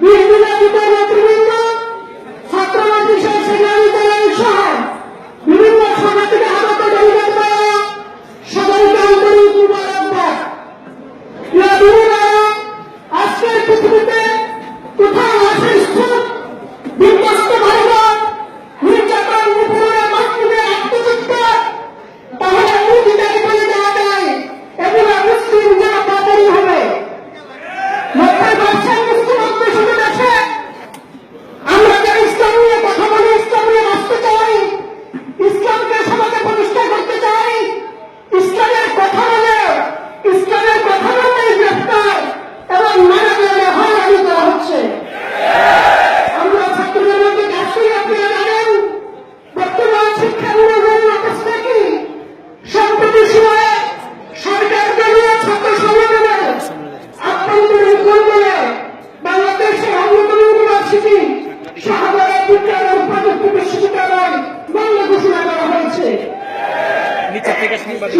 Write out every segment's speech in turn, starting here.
¡Miren, miren, miren! সাংবাদিক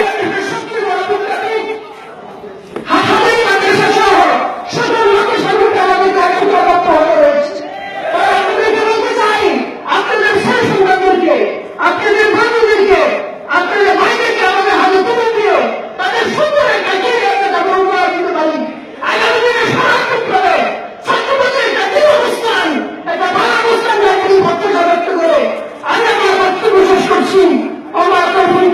হবে